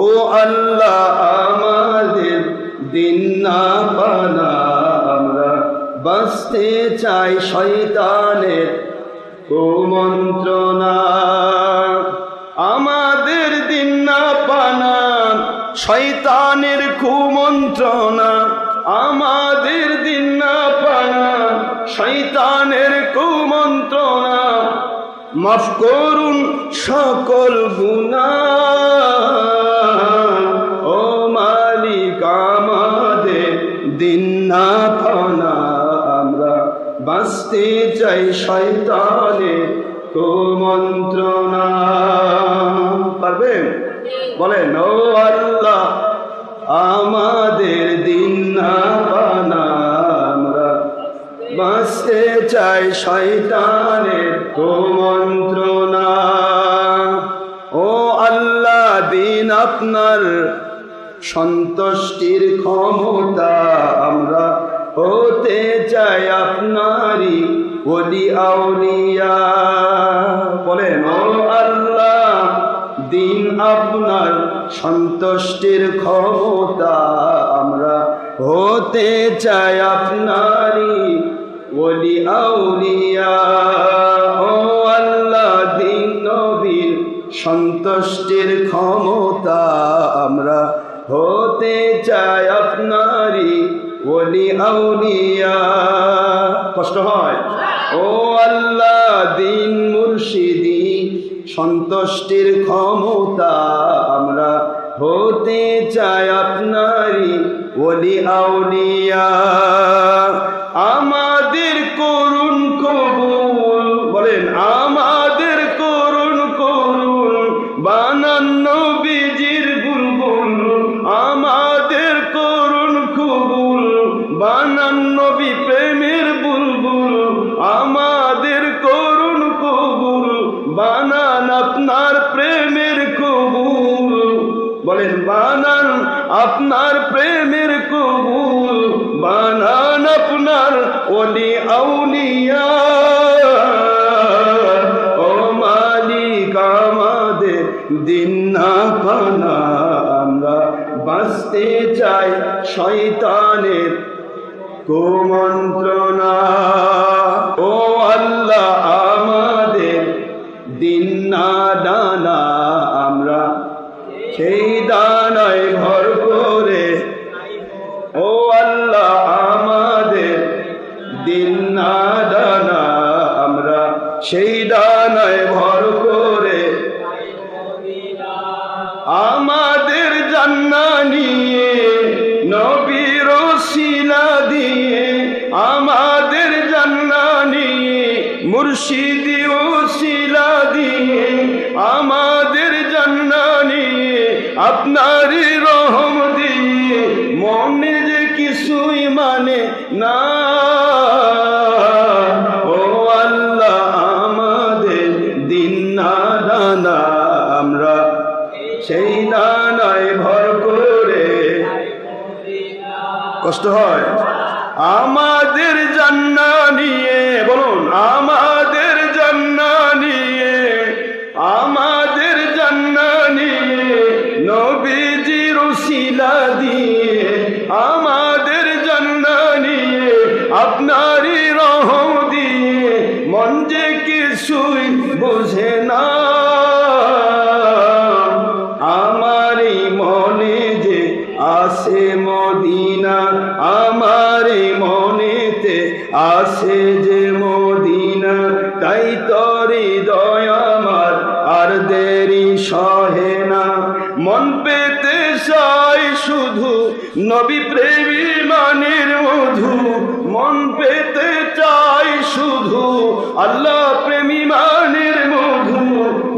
ও আল্লাহ আমাদের দিন না পানা আমরা বাঁচতে চাই শয়তানের কুমন্ত্রণা। আমাদের দিন না পানা শয়তানের কুমন্ত্রণা। আমাদের দিন না পানা শয়তানের কুমন্ত্রণা। মাফ করুন সকল গুণা চাই শয়তানের কুমন্ত্রণা। পারবেন বলেন ও আল্লাহ, আমাদের দিন না পানা আমরা। বাঁচতে চাই শয়তানের কুমন্ত্রণা। ও আল্লাহ, দিন আপনার সন্তুষ্টির ক্ষমতা আমরা। হতে চাই আপনারই বলি আউলিয়া বলেন, ও আল্লাহ, দিন আপনার সন্তুষ্টির ক্ষমতা আমরা হতে চাই আপনারই। বলি আউলিয়া, ও আল্লাহ, দিন নবীর সন্তুষ্টির ক্ষমতা আমরা হতে চাই আপনারই। বলি আউলিয়া, কষ্ট হয়? ও আল্লাহ দিন মুর্শিদি সন্তুষ্টির ক্ষমতা আমরা হতে চাই আপনারই ওলি আউলিয়া। আমাদের করুণ বলেন, বানান আপনার প্রেমের কবুল, বানান আপনার ওলি আউলিয়া। ও মালিক আমাদের দিন না পানা, আমরা বাঁচতে চাই শয়তানের কুমন্ত্রণা। সেই দানায় ভর করে ও আল্লাহ আমাদের দিন না দানা, আমরা সেই দানায় ভর করে আমাদের জান্না নিয়ে, নবীর শিলা দিয়ে, আমাদের জান্না নিয়ে মুর্শিদি আপনারই রহম দিয়ে মনে যে কিছুই মানে না। ও আল্লাহ আমাদের দিন না দানা, আমরা সেই দানায় ভর করে কষ্ট হয়। আমাদের জান্না নিয়ে শিলা দিয়ে আমাদের জান্না নিয়ে, আপনারই রহম দিয়ে মন যে কিছুই বোঝে না। আমারই মনে যে আসে মদিনা, আমারই মনেতে আসে যে মদিনা। তাই তরি দয়া আমার আর দেরি নবী প্রেমী মানের মধু, মন পেতে চাই শুধু। আল্লাহ প্রেমী মানের মধু,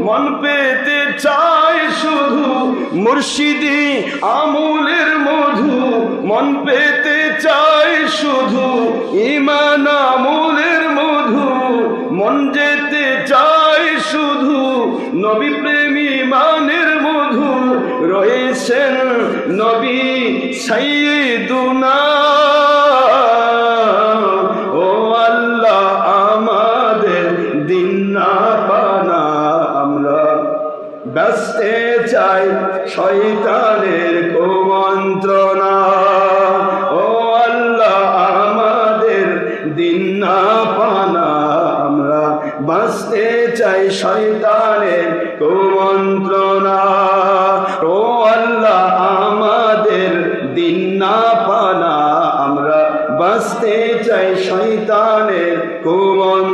মন পেতে চাই শুধু। মুর্শিদি আমুলের মধু, মন পেতে চাই শুধু। ইমান আমুলের সাইয়্যিদুনা ও আল্লাহ আমাদের দিন না পানা আমরা। ব্যস্তে চাই শয়তানের কুমন্ত্রণা। ও আল্লাহ আমাদের দিন না পানা আমরা। বাঁচতে চাই শয়তানের কুমন্ত্রণা। বাঁচতে চাই শয়তানের কুমন্ত্রণা